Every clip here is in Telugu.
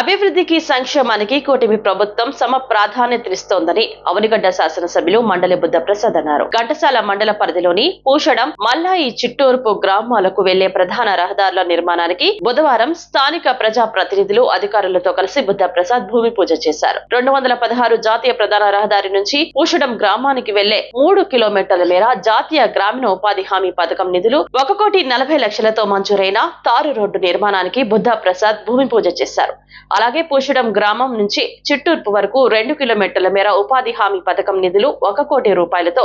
అభివృద్ధికి సంక్షేమానికి కూటమి ప్రభుత్వం సమ ప్రాధాన్యతనిస్తోందని అవనిగడ్డ శాసనసభ్యులు మండలి బుద్ధ ప్రసాద్ అన్నారు. ఘంటసాల మండల పరిధిలోని పూషడం మల్లాయి చిట్టూర్పు గ్రామాలకు వెళ్ళే ప్రధాన రహదారుల నిర్మాణానికి బుధవారం స్థానిక ప్రజా ప్రతినిధులు అధికారులతో కలిసి బుద్ధ ప్రసాద్ భూమి పూజ చేశారు. రెండు వందల పదహారు జాతీయ ప్రధాన రహదారి నుంచి పూషడం గ్రామానికి వెళ్ళే మూడు కిలోమీటర్ల మేర జాతీయ గ్రామీణ ఉపాధి హామీ పథకం నిధులు ఒక కోటి నలభై లక్షలతో మంజూరైన తారు రోడ్డు నిర్మాణానికి బుద్ధ ప్రసాద్ భూమి పూజ చేశారు. అలాగే పూషడం గ్రామం నుంచి చిట్టూర్పు వరకు రెండు కిలోమీటర్ల మేర ఉపాధి హామీ పథకం నిధులు ఒక కోటి రూపాయలతో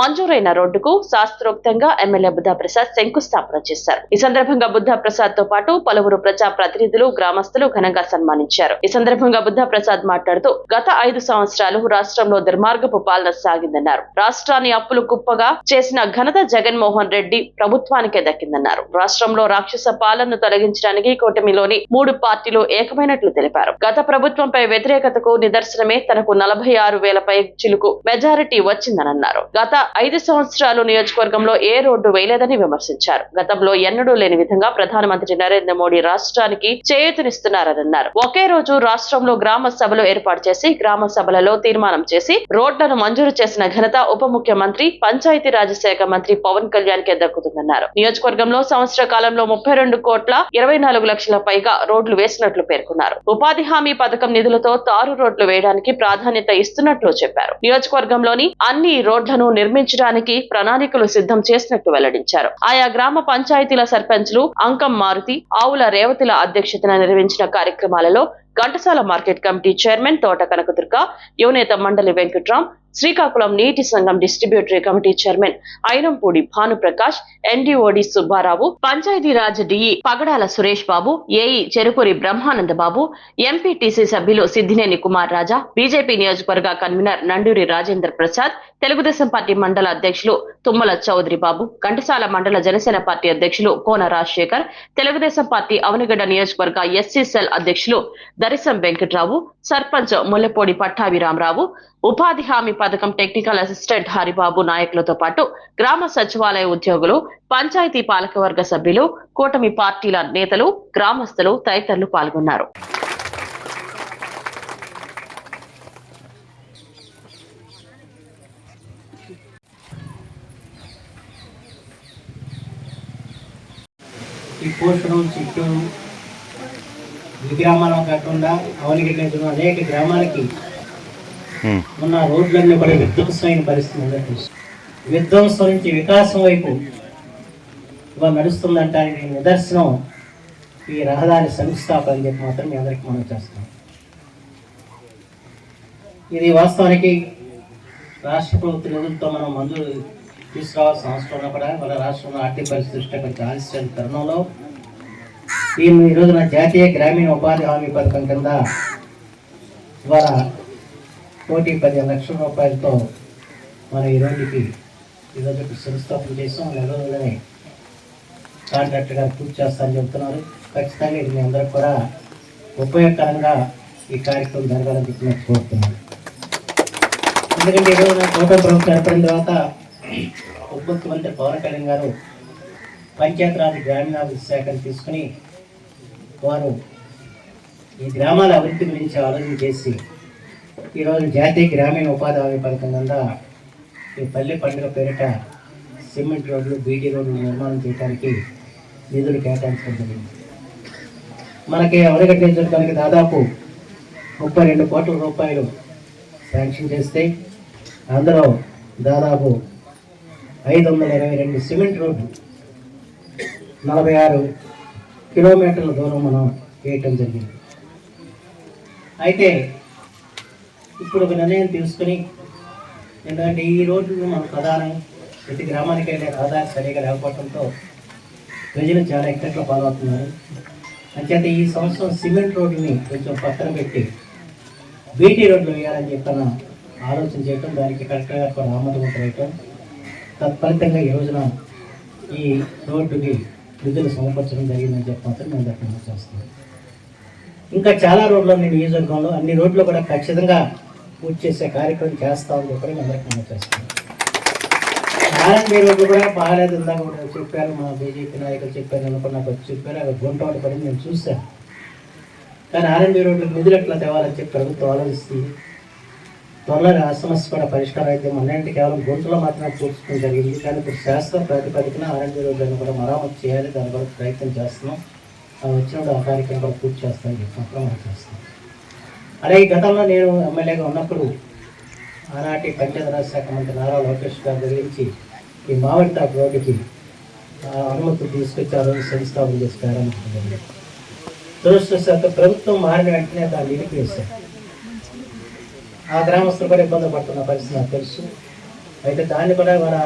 మంజూరైన రోడ్డుకు శాస్త్రోక్తంగా ఎమ్మెల్యే బుద్ధ ప్రసాద్ శంకుస్థాపన చేశారు. ఈ సందర్భంగా బుద్ధ ప్రసాద్తో పాటు పలువురు ప్రజా ప్రతినిధులు గ్రామస్తులు ఘనంగా సన్మానించారు. ఈ సందర్భంగా బుద్ధ ప్రసాద్ మాట్లాడుతూ గత ఐదు సంవత్సరాలు రాష్ట్రంలో దుర్మార్గపు పాలన సాగిందన్నారు. రాష్ట్రాన్ని అప్పులు కుప్పగా చేసిన ఘనత జగన్మోహన్ రెడ్డి ప్రభుత్వానికే దక్కిందన్నారు. రాష్ట్రంలో రాక్షస పాలనను తొలగించడానికి కూటమిలోని మూడు పార్టీలు ఏకమైనట్లు తెలిపారు. గత ప్రభుత్వంపై వ్యతిరేకతకు నిదర్శనమే తనకు నలభై ఆరు వేలపై చిలుకు మెజారిటీ వచ్చిందనన్నారు. గత ఐదు సంవత్సరాలు నియోజకవర్గంలో ఏ రోడ్డు వేయలేదని విమర్శించారు. గతంలో ఎన్నడూ లేని విధంగా ప్రధానమంత్రి నరేంద్ర మోడీ రాష్ట్రానికి చేయూతనిస్తున్నారన్నారు. ఒకే రోజు రాష్ట్రంలో గ్రామ సభలు ఏర్పాటు చేసి గ్రామ సభలలో తీర్మానం చేసి రోడ్లను మంజూరు చేసిన ఘనత ఉప ముఖ్యమంత్రి పంచాయతీ రాజశాఖ మంత్రి పవన్ కళ్యాణ్ కే దక్కుతుందన్నారు. నియోజకవర్గంలో సంవత్సర కాలంలో ముప్పై రెండు కోట్ల ఇరవై నాలుగు లక్షల పైగా రోడ్లు వేసినట్లు పేర్కొన్నారు. ఉపాధి హామీ పథకం నిధులతో తారు రోడ్లు వేయడానికి ప్రాధాన్యత ఇస్తున్నట్లు చెప్పారు. నియోజకవర్గంలోని అన్ని రోడ్లను నిర్మించడానికి ప్రణాళికలు సిద్ధం చేసినట్లు వెల్లడించారు. ఆయా గ్రామ పంచాయతీల సర్పంచ్లు అంకం మారుతి ఆవుల రేవతిల అధ్యక్షతన నిర్వహించిన కార్యక్రమాలలో ఘంటసాల మార్కెట్ కమిటీ చైర్మన్ తోట కనకదుర్గ యువనేత మండలి వెంకట్రాం శ్రీకాకుళం నీటి సంఘం distributory committee chairman Inampudi Bhanuprakash ఎన్డీఓడి Subbarao Panchayatiraj DE Pagadala Suresh Babu AE Cherukuri Brahmananda Babu MPTC సభ్యులు సిద్దినేని కుమార్ రాజా బీజేపీ నియోజకవర్గ కన్వీనర్ నండూరి రాజేంద్ర ప్రసాద్ తెలుగుదేశం పార్టీ మండల అధ్యక్షులు తుమ్మల చౌదరి బాబు ఘంటసాల మండల జనసేన పార్టీ అధ్యక్షులు కోన రాజశేఖర్ తెలుగుదేశం పార్టీ అవనిగడ్డ నియోజకవర్గ ఎస్సీ సెల్ అధ్యక్షులు దరిశం వెంకట్రావు సర్పంచ్ ముల్లపూడి పట్టాభిరామరావు ఉపాధి హామీ పథకం టెక్నికల్ అసిస్టెంట్ హరిబాబు నాయకులతో పాటు గ్రామ సచివాలయ ఉద్యోగులు పంచాయతీ పాలకవర్గ సభ్యులు కూటమి పార్టీల నేతలు గ్రామస్తులు తదితరులు పాల్గొన్నారు. ఈ పోషణం గ్రామాలకు కాకుండా అవనిగడ్డ అనేక గ్రామాలకి ఉన్న రోడ్లన్నీ కూడా విధ్వంసమైన పరిస్థితి విధ్వంసం నుంచి వికాసం వైపు ఇవాళ నడుస్తుందంటానికి నిదర్శనం ఈ రహదారి సంస్థాపన అని చెప్పి మాత్రం మీ అందరికీ మనం చేస్తాం ఇది వాస్తవానికి రాష్ట్ర ప్రభుత్వ నిధులతో మనం మంజూరు తీసుకురావాల్సిన అవసరం కూడా మన రాష్ట్రంలో ఆర్థిక పరిస్థితి దృష్ట్యా కొంచెం ఆలస్యం తరుణంలో ఈ ఈరోజు రోజున జాతీయ గ్రామీణ ఉపాధి హామీ పథకం కింద ద్వారా కోటి పదిహేను లక్షల రూపాయలతో మన ఈ రోజుకి ఈరోజు శంస్థాపన చేసాం. నెల రోజులనే కాంట్రాక్ట్గా పూర్తి చేస్తారని చెబుతున్నారు ఖచ్చితంగా ఇది మీ అందరికి కూడా ఉపయోగకరంగా ఈ కార్యక్రమం జరగాలని చెప్పి నేను కోరుతున్నాను. ఎందుకంటే ఈరోజు నా కోట ప్రభుత్వం ఏర్పడిన తర్వాత ఉప ముఖ్యమంత్రి పవన్ కళ్యాణ్ గారు పంచాయతీరాజ్ గ్రామీణాభివృద్ధి శాఖను తీసుకుని వారు ఈ గ్రామాల అభివృద్ధి గురించి ఆలోచన చేసి ఈరోజు జాతీయ గ్రామీణ ఉపాధి హామీ పథకం కింద ఈ పల్లె పండుగ పేరిట సిమెంట్ రోడ్లు బీటీ రోడ్లు నిర్మాణం చేయడానికి నిధులు కేటాయించడం జరిగింది. మనకి అవరగట్టించడానికి దాదాపు ముప్పై రెండు కోట్ల రూపాయలు శాంక్షన్ చేస్తే అందులో దాదాపు ఐదు వందల ఇరవై రెండు సిమెంట్ రోడ్లు నలభై ఆరు కిలోమీటర్ల దూరం మనం వేయటం జరిగింది. అయితే ఇప్పుడు ఒక నిర్ణయం తీసుకుని ఎందుకంటే ఈ రోడ్డు మన ప్రధానం ప్రతి గ్రామానికి వెళ్ళే రహదారి సరిగా లేకపోవడంతో ప్రజలు చాలా ఇక్కట్లో పాల్గొతున్నారు అంచేత ఈ సంవత్సరం సిమెంట్ రోడ్డుని కొంచెం పక్కన పెట్టి బీటీ రోడ్లు వేయాలని చెప్పిన ఆలోచన చేయటం దానికి కరెక్ట్గా ఆమోదం వేయటం తత్ఫలితంగా ఈ రోజున ఈ రోడ్డుకి విధులు సమకూర్చడం జరిగిందని చెప్పి మాత్రం మేము దర్శనం చేస్తున్నాం ఇంకా చాలా రోడ్లు ఉన్నాయి నియోజకవర్గంలో అన్ని రోడ్లు కూడా ఖచ్చితంగా పూర్తి చేసే కార్యక్రమం చేస్తామని చెప్పి మేము అందరికీ చేస్తున్నాం చేస్తాను రోడ్లు కూడా బాగాలేదు ఇందాక కూడా చెప్పారు మా బీజేపీ నాయకులు చెప్పారు అనుకున్న నాకు వచ్చి చెప్పారు అక్కడ గుంట ఒకటి పడింది నేను చూశాను. కానీ ఆర్ఎన్బి రోడ్లకు నిధులు ఎట్లా తేవాలని చెప్పి ప్రభుత్వం ఆలోచిస్తుంది. త్వరలో ఆ సమస్య కూడా పరిష్కారం అయితే మొన్నంటి కేవలం గుంటలో మాత్రమే పూడ్చుకోవడం జరిగింది. కానీ ఇప్పుడు శాస్త్ర ప్రాతిపదికన ఆర్ఎన్బి రోడ్లను కూడా మరామతి చేయాలి. దాని కొరకు ప్రయత్నం చేస్తున్నాం. ఆ వచ్చినప్పుడు ఆ కార్యక్రమం కూడా పూర్తి చేస్తామని చెప్పి చేస్తాం అలాగే గతంలో నేను ఎమ్మెల్యేగా ఉన్నప్పుడు ఆనాటి పంచాయతీరాజ్ శాఖ మంత్రి నారా లోకేష్ గారి గురించి ఈ మామిడి తాకు రోడ్డుకి అనుమతులు తీసుకొచ్చి ఆ శంకుస్థాపన చేసి ప్రారంభించడం దురదృష్టవశాత్తు ప్రభుత్వం మారిన వెంటనే దాన్ని నిలిపివేశారు ఆ గ్రామస్తులు కూడా ఇబ్బంది పడుతున్న పరిస్థితి నాకు తెలుసు. అయితే దాన్ని కూడా మన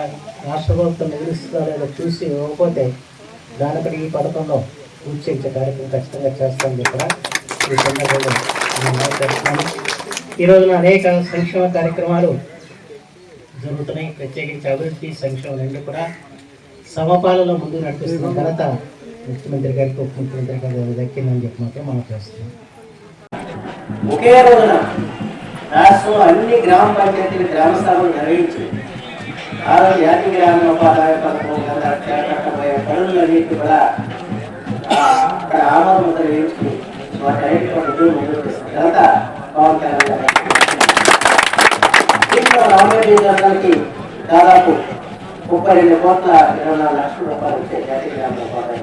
రాష్ట్ర ప్రభుత్వం నిలుస్తుందో లేదో చూసి ఇవ్వకపోతే దాని కూడా ఈ పథకంలో పూర్తి కార్యక్రమం ఖచ్చితంగా చేస్తామని కూడా ఈ సందర్భంగా నేను మాట్లాడుతున్నాను రోజున అనేక సంక్షేమ కార్యక్రమాలు జరుగుతున్నాయి. ప్రత్యేకించి అభివృద్ధి సంక్షేమం రెండు కూడా సమపాలలో ముందు నడిపిస్తున్న ఘనత ముఖ్యమంత్రి గారికి ఉప ముఖ్యమంత్రి గారికి దక్కిందని చెప్పి మాత్రం మనం చేస్తున్నాం. ఒకే రోజున రాష్ట్రంలో అన్ని గ్రామ పంచాయతీలు గ్రామ సభలు నిర్వహించి ఆ రోజు జాతి గ్రామీణ ఉపాధ్యాయ పథకం కింద పనులన్నింటి కూడా అక్కడ ఆమోద వేయించుకుని వాటి అన్నింటి ఉద్యోగం ముందుకు తీసుకున్న పవన్ కళ్యాణ్ గారు. దీంట్లో రామరెడ్డి గారికి దాదాపు ముప్పై రెండు కోట్ల ఇరవై నాలుగు లక్షల రూపాయలు వచ్చే జాతీయ గ్రామీణ ఉపాధ్యాయ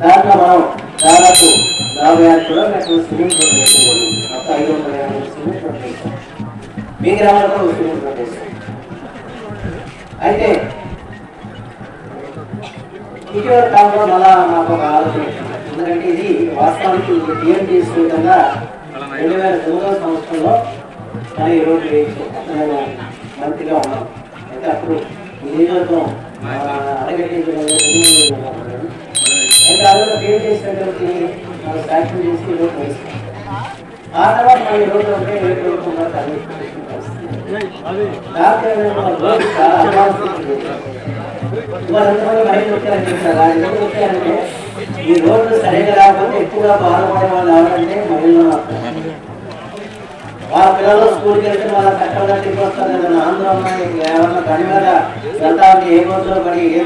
దాంట్లో మనం దాదాపు నలభై ఆరు కిలోమీటర్లు స్విమ్మింగ్ పూల్ మొత్తం ఐదు వందల యాభై స్విమ్మింగ్ పూల్ మీ గ్రామంలో కూడా స్విమ్మింగ్ పూల్ అయితే ఇటీవల కాలంలో మళ్ళా మాకు ఒక ఆలోచన ఎందుకంటే ఇది వాస్తవానికి టీఎంటీఎస్ విధంగా రెండు వేల తొమ్మిదవ సంవత్సరంలో మనం ఈ రోజు నేను మంత్రిగా ఉన్నాం అయితే అప్పుడు ఈ నియోజకవర్గం అడగట్టించడం అయితే ఆ రోజు క్రియేట్ చేసినటువంటి మనం శాంక్షన్ చేసి రోడ్డు వేస్తాం ఆ తర్వాత మనం ఈ ఉంటే ఏ రోడ్డు మన రోడ్డు ఈ రోడ్లు సరిగా రాకపోతే ఎక్కువగా బాధపడే వాళ్ళు ఎవరంటే మహిళలు వాళ్ళ పిల్లలు స్కూల్కి వెళ్తే వాళ్ళ చక్కగా తిప్పి వస్తారు ఏదైనా ఆందోళన ఏమన్నా పని మీద వెళ్తా ఏ రోజులో పడి ఏ